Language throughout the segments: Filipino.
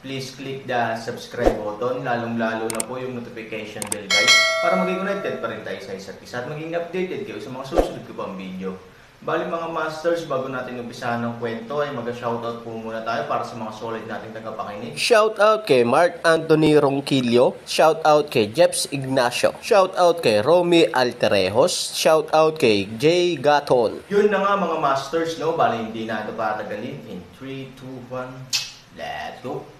please click the subscribe button, lalong-lalo na po yung notification bell guys, para maging connected pa rin tayo sa isa't isa at maging updated kayo sa mga susunod ko pang video. Bali mga masters, bago natin umpisahan ng kwento ay mag-shoutout po muna tayo para sa mga solid nating tagapakinig. Shout out kay Mark Anthony Ronquillo, shout out kay Jeps Ignacio, shout out kay Romy Alterejos, shout out kay Jay Gaton. Yun na nga mga masters, no? Bali hindi na ito patagalin. In 3, 2, 1, let's go!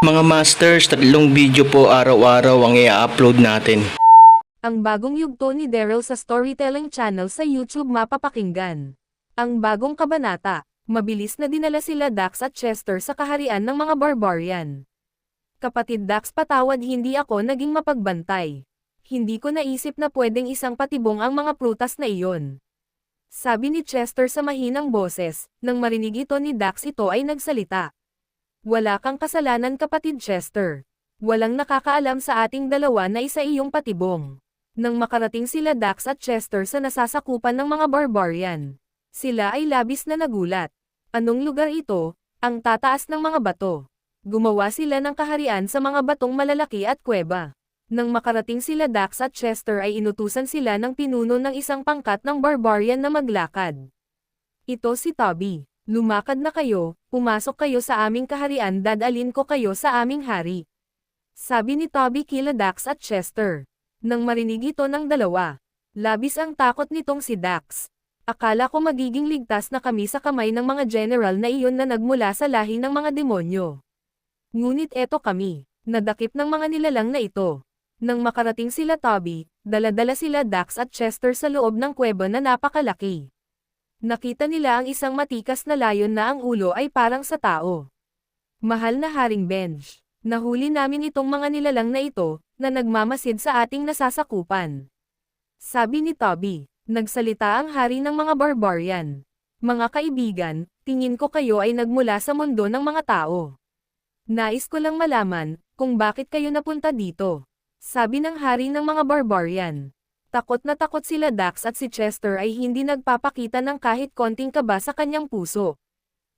Mga masters, tatlong video po araw-araw ang i-upload natin. Ang bagong yugto ni Daryl sa Storytelling Channel sa YouTube mapapakinggan. Ang bagong kabanata, mabilis na dinala sila Dax at Chester sa kaharian ng mga barbarian. Kapatid Dax patawad hindi ako naging mapagbantay. Hindi ko naisip na pwedeng isang patibong ang mga prutas na iyon. Sabi ni Chester sa mahinang boses, nang marinig ito ni Dax ito ay nagsalita. Wala kang kasalanan kapatid Chester. Walang nakakaalam sa ating dalawa na isa iyong patibong. Nang makarating sila Dax at Chester sa nasasakupan ng mga barbarian, sila ay labis na nagulat. Anong lugar ito? Ang tataas ng mga bato. Gumawa sila ng kaharian sa mga batong malalaki at kuweba. Nang makarating sila Dax at Chester ay inutusan sila ng pinuno ng isang pangkat ng barbarian na maglakad. Ito si Toby. Lumakad na kayo, pumasok kayo sa aming kaharian dadalin ko kayo sa aming hari. Sabi ni Toby kila Dax at Chester. Nang marinig ito ng dalawa, labis ang takot nitong si Dax. Akala ko magiging ligtas na kami sa kamay ng mga general na iyon na nagmula sa lahi ng mga demonyo. Ngunit eto kami, nadakip ng mga nilalang na ito. Nang makarating sila Toby, daladala sila Dax at Chester sa loob ng kuweba na napakalaki. Nakita nila ang isang matikas na layon na ang ulo ay parang sa tao. Mahal na Haring Benj, nahuli namin itong mga nilalang na ito, na nagmamasid sa ating nasasakupan. Sabi ni Toby, nagsalita ang hari ng mga barbarian. Mga kaibigan, tingin ko kayo ay nagmula sa mundo ng mga tao. Nais ko lang malaman, kung bakit kayo napunta dito. Sabi ng hari ng mga barbarian. Takot na takot sila Dax at si Chester ay hindi nagpapakita ng kahit konting kaba sa kanyang puso.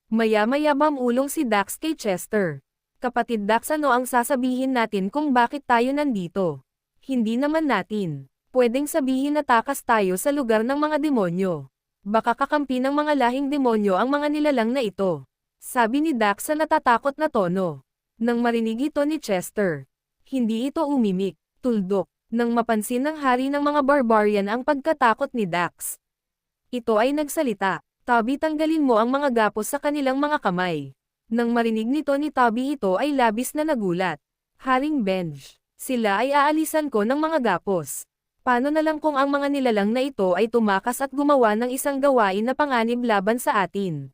Maya-maya mamulong si Dax kay Chester. Kapatid Dax ano ang sasabihin natin kung bakit tayo nandito? Hindi naman natin. Pwedeng sabihin na takas tayo sa lugar ng mga demonyo. Baka kakampi ng mga lahing demonyo ang mga nilalang na ito. Sabi ni Dax sa natatakot na tono. Nang marinig ito ni Chester. Hindi ito umimik, tuldok, nang mapansin ng hari ng mga barbarian ang pagkatakot ni Dax. Ito ay nagsalita, Toby tanggalin mo ang mga gapos sa kanilang mga kamay. Nang marinig nito ni Toby ito ay labis na nagulat. Haring Benj, sila ay aalisan ko ng mga gapos. Paano na lang kung ang mga nilalang na ito ay tumakas at gumawa ng isang gawain na panganib laban sa atin?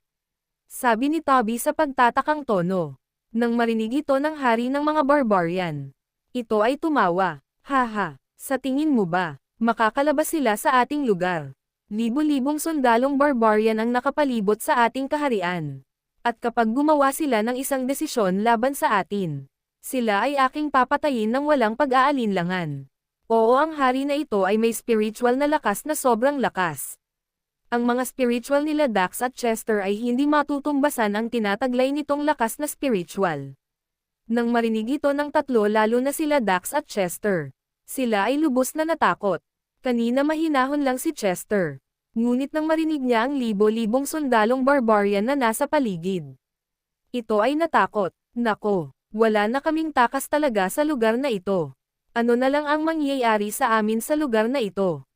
Sabi ni Toby sa pagtatakang tono. Nang marinig ito ng hari ng mga barbarian. Ito ay tumawa. Haha, sa tingin mo ba, makakalabas sila sa ating lugar? Libo-libong sundalong barbarian ang nakapalibot sa ating kaharian. At kapag gumawa sila ng isang desisyon laban sa atin, sila ay aking papatayin ng walang pag-aalinlangan. Oo ang hari na ito ay may spiritual na lakas na sobrang lakas. Ang mga spiritual nila Dax at Chester ay hindi matutumbasan ang tinataglay nitong lakas na spiritual. Nang marinig ito ng tatlo lalo na sila Dax at Chester, sila ay lubos na natakot. Kanina mahinahon lang si Chester. Ngunit nang marinig niya ang libo-libong sundalong barbarian na nasa paligid. Ito ay natakot. Nako, wala na kaming takas talaga sa lugar na ito. Ano na lang ang mangyayari sa amin sa lugar na ito?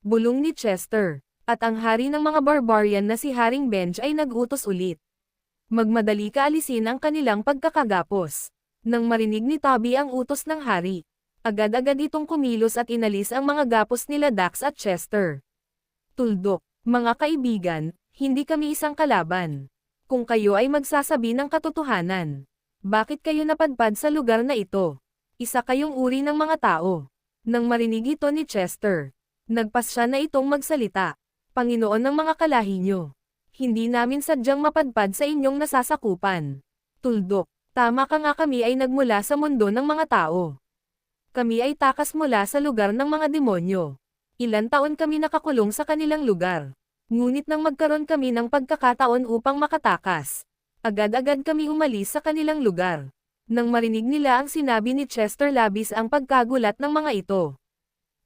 Bulong ni Chester. At ang hari ng mga barbarian na si Haring Benj ay nagutos ulit. Magmadali ka alisin ang kanilang pagkakagapos. Nang marinig ni Toby ang utos ng hari, agad-agad itong kumilos at inalis ang mga gapos nila Dax at Chester. Tuldok, mga kaibigan, hindi kami isang kalaban. Kung kayo ay magsasabi ng katotohanan, Bakit kayo napadpad sa lugar na ito? Isa kayong uri ng mga tao. Nang marinig ito ni Chester, nagpas siya na itong magsalita. Panginoon ng mga kalahi nyo. Hindi namin sadyang mapadpad sa inyong nasasakupan. Tuldok, tama ka nga kami ay nagmula sa mundo ng mga tao. Kami ay takas mula sa lugar ng mga demonyo. Ilan taon kami nakakulong sa kanilang lugar. Ngunit nang magkaroon kami ng pagkakataon upang makatakas, agad-agad kami umalis sa kanilang lugar. Nang marinig nila ang sinabi ni Chester labis ang pagkagulat ng mga ito.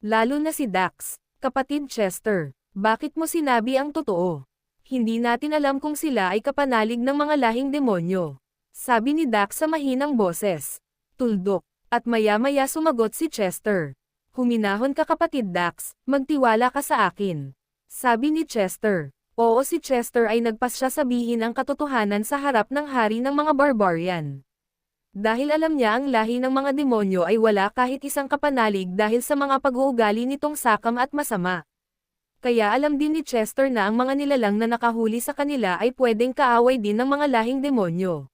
Lalo na si Dax, kapatid Chester, bakit mo sinabi ang totoo? Hindi natin alam kung sila ay kapanalig ng mga lahing demonyo. Sabi ni Dax sa mahinang boses. Tuldok, at maya-maya sumagot si Chester. Huminahon ka kapatid Dax, magtiwala ka sa akin. Sabi ni Chester. Oo si Chester ay nagpas siya sabihin ang katotohanan sa harap ng hari ng mga barbarian. Dahil alam niya ang lahi ng mga demonyo ay wala kahit isang kapanalig dahil sa mga pag-uugali nitong sakam at masama. Kaya alam din ni Chester na ang mga nilalang na nakahuli sa kanila ay pwedeng kaaway din ng mga lahing demonyo.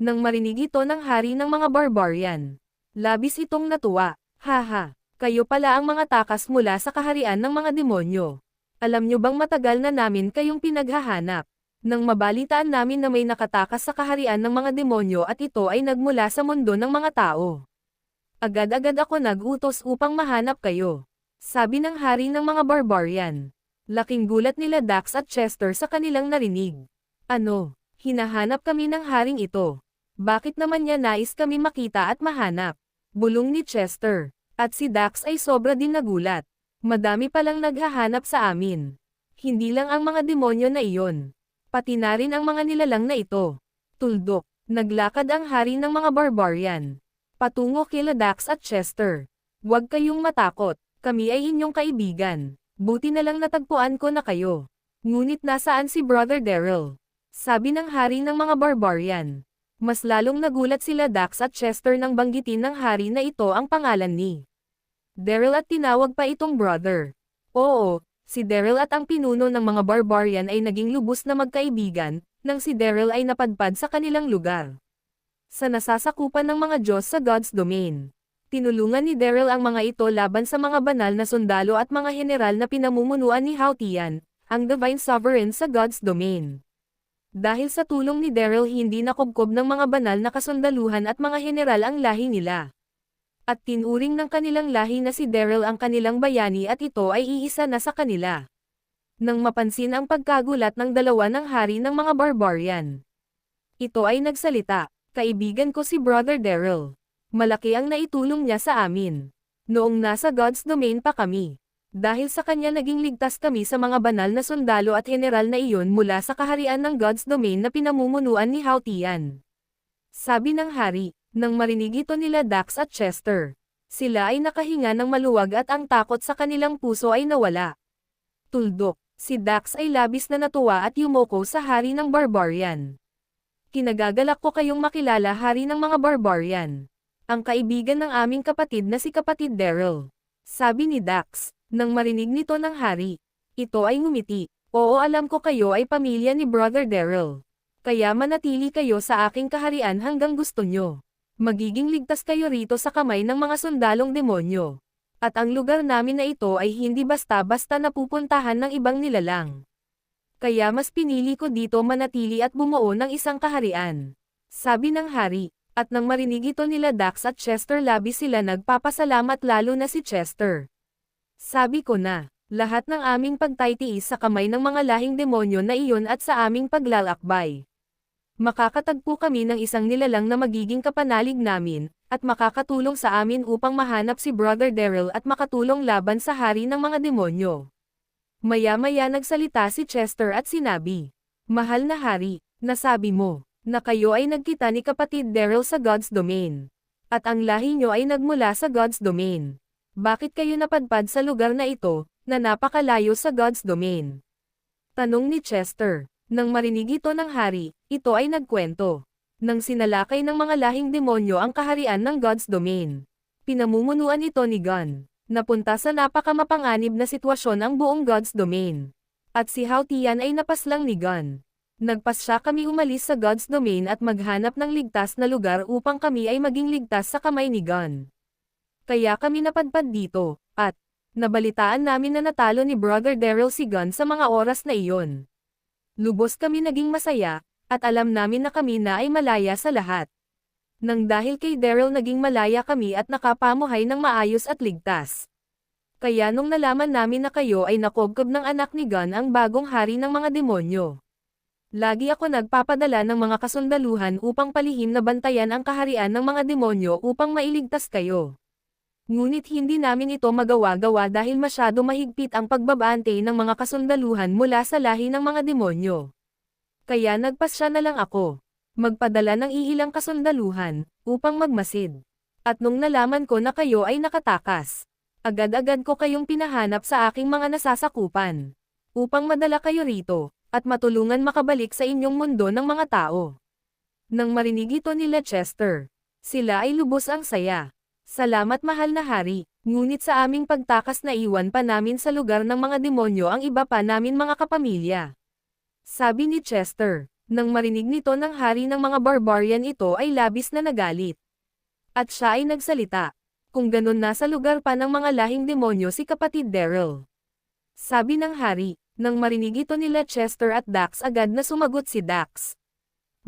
Nang marinig ito ng hari ng mga barbarian, labis itong natuwa, haha, kayo pala ang mga takas mula sa kaharian ng mga demonyo. Alam nyo bang matagal na namin kayong pinaghahanap? Nang mabalitaan namin na may nakatakas sa kaharian ng mga demonyo at ito ay nagmula sa mundo ng mga tao. Agad-agad ako nag-utos upang mahanap kayo. Sabi ng hari ng mga barbarian. Laking gulat nila Dax at Chester sa kanilang narinig. Ano, hinahanap kami ng haring ito. Bakit naman niya nais kami makita at mahanap? Bulong ni Chester. At si Dax ay sobra din nagulat. Madami palang naghahanap sa amin. Hindi lang ang mga demonyo na iyon. Pati na rin ang mga nilalang na ito. Tuldok, naglakad ang hari ng mga barbarian. Patungo kila Dax at Chester. Huwag kayong matakot, kami ay inyong kaibigan. Buti na lang natagpuan ko na kayo. Ngunit nasaan si Brother Daryl? Sabi ng hari ng mga barbarian. Mas lalong nagulat sila Dax at Chester nang banggitin ng hari na ito ang pangalan ni Daryl at tinawag pa itong brother. Oo, si Daryl at ang pinuno ng mga barbarian ay naging lubos na magkaibigan, nang si Daryl ay napadpad sa kanilang lugar. Sa nasasakupan ng mga Diyos sa God's domain. Tinulungan ni Daryl ang mga ito laban sa mga banal na sundalo at mga general na pinamumunuan ni Hautian, ang Divine Sovereign sa God's domain. Dahil sa tulong ni Daryl hindi nakubkob ng mga banal na kasundaluhan at mga general ang lahi nila at tinuring ng kanilang lahi na si Daryl ang kanilang bayani at ito ay iisa na sa kanila. Nang mapansin ang pagkagulat ng dalawa ng hari ng mga barbarian. Ito ay nagsalita, kaibigan ko si Brother Daryl. Malaki ang naitulong niya sa amin. Noong nasa God's domain pa kami. Dahil sa kanya naging ligtas kami sa mga banal na sundalo at general na iyon mula sa kaharian ng God's domain na pinamumunuan ni Hautian. Sabi ng hari, nang marinig ito nila Dax at Chester. Sila ay nakahinga ng maluwag at ang takot sa kanilang puso ay nawala. Tuldok, si Dax ay labis na natuwa at yumoko sa hari ng barbarian. Kinagagalak ko kayong makilala hari ng mga barbarian. Ang kaibigan ng aming kapatid na si kapatid Daryl. Sabi ni Dax, nang marinig nito ng hari. Ito ay ngumiti. Oo alam ko kayo ay pamilya ni Brother Daryl. Kaya manatili kayo sa aking kaharian hanggang gusto nyo magiging ligtas kayo rito sa kamay ng mga sundalong demonyo. At ang lugar namin na ito ay hindi basta-basta napupuntahan ng ibang nilalang. Kaya mas pinili ko dito manatili at bumuo ng isang kaharian. Sabi ng hari, at nang marinig ito nila Dax at Chester labi sila nagpapasalamat lalo na si Chester. Sabi ko na, lahat ng aming pagtaytiis sa kamay ng mga lahing demonyo na iyon at sa aming paglalakbay makakatagpo kami ng isang nilalang na magiging kapanalig namin, at makakatulong sa amin upang mahanap si Brother Daryl at makatulong laban sa hari ng mga demonyo. Maya-maya nagsalita si Chester at sinabi, Mahal na hari, nasabi mo, na kayo ay nagkita ni kapatid Daryl sa God's domain. At ang lahi nyo ay nagmula sa God's domain. Bakit kayo napadpad sa lugar na ito, na napakalayo sa God's domain? Tanong ni Chester. Nang marinig ito ng hari, ito ay nagkwento. Nang sinalakay ng mga lahing demonyo ang kaharian ng God's domain. Pinamumunuan ito ni Gun. Napunta sa napakamapanganib na sitwasyon ang buong God's domain. At si Hautian ay napaslang ni Gun. Nagpasya kami umalis sa God's domain at maghanap ng ligtas na lugar upang kami ay maging ligtas sa kamay ni Gun. Kaya kami napadpad dito, at nabalitaan namin na natalo ni Brother Daryl si Gun sa mga oras na iyon. Lubos kami naging masaya, at alam namin na kami na ay malaya sa lahat. Nang dahil kay Daryl naging malaya kami at nakapamuhay ng maayos at ligtas. Kaya nung nalaman namin na kayo ay nakobkob ng anak ni Gun ang bagong hari ng mga demonyo. Lagi ako nagpapadala ng mga kasundaluhan upang palihim na bantayan ang kaharian ng mga demonyo upang mailigtas kayo. Ngunit hindi namin ito magawa-gawa dahil masyado mahigpit ang pagbabante ng mga kasundaluhan mula sa lahi ng mga demonyo. Kaya nagpasya na lang ako. Magpadala ng iilang kasundaluhan, upang magmasid. At nung nalaman ko na kayo ay nakatakas, agad-agad ko kayong pinahanap sa aking mga nasasakupan. Upang madala kayo rito, at matulungan makabalik sa inyong mundo ng mga tao. Nang marinig ito nila Chester, sila ay lubos ang saya. Salamat mahal na hari, ngunit sa aming pagtakas na iwan pa namin sa lugar ng mga demonyo ang iba pa namin mga kapamilya. Sabi ni Chester, nang marinig nito ng hari ng mga barbarian ito ay labis na nagalit. At siya ay nagsalita, kung ganun nasa lugar pa ng mga lahing demonyo si kapatid Daryl. Sabi ng hari, nang marinig ito nila Chester at Dax agad na sumagot si Dax.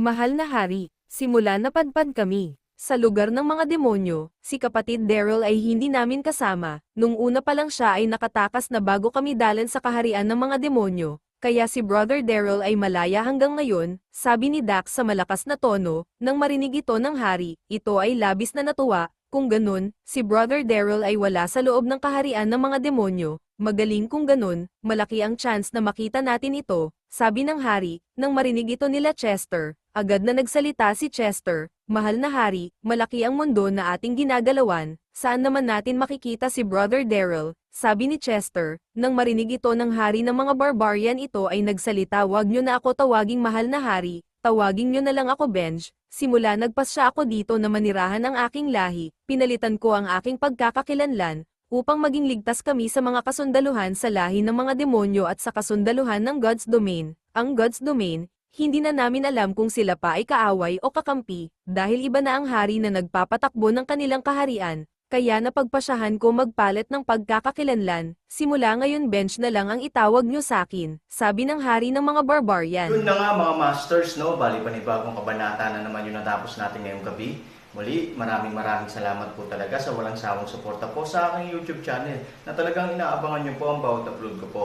Mahal na hari, simula napadpad kami. Sa lugar ng mga demonyo, si kapatid Daryl ay hindi namin kasama, nung una pa lang siya ay nakatakas na bago kami dalan sa kaharian ng mga demonyo, kaya si Brother Daryl ay malaya hanggang ngayon, sabi ni Dax sa malakas na tono, nang marinig ito ng hari, ito ay labis na natuwa, kung ganun, si Brother Daryl ay wala sa loob ng kaharian ng mga demonyo, magaling kung ganun, malaki ang chance na makita natin ito, sabi ng hari, nang marinig ito nila Chester, agad na nagsalita si Chester, mahal na hari, malaki ang mundo na ating ginagalawan, saan naman natin makikita si Brother Daryl, sabi ni Chester, nang marinig ito ng hari ng mga barbarian ito ay nagsalita wag nyo na ako tawaging mahal na hari, tawagin nyo na lang ako Benj, simula nagpasya ako dito na manirahan ang aking lahi, pinalitan ko ang aking pagkakakilanlan, upang maging ligtas kami sa mga kasundaluhan sa lahi ng mga demonyo at sa kasundaluhan ng God's Domain, ang God's Domain, hindi na namin alam kung sila pa ay kaaway o kakampi, dahil iba na ang hari na nagpapatakbo ng kanilang kaharian, kaya napagpasyahan ko magpalit ng pagkakakilanlan, simula ngayon bench na lang ang itawag nyo sa akin, sabi ng hari ng mga barbarian. Yun na nga mga masters, no? Bali panibagong kabanata na naman yung natapos natin ngayong gabi. Muli, maraming maraming salamat po talaga sa walang sawang suporta po sa aking YouTube channel na talagang inaabangan nyo po ang bawat upload ko po.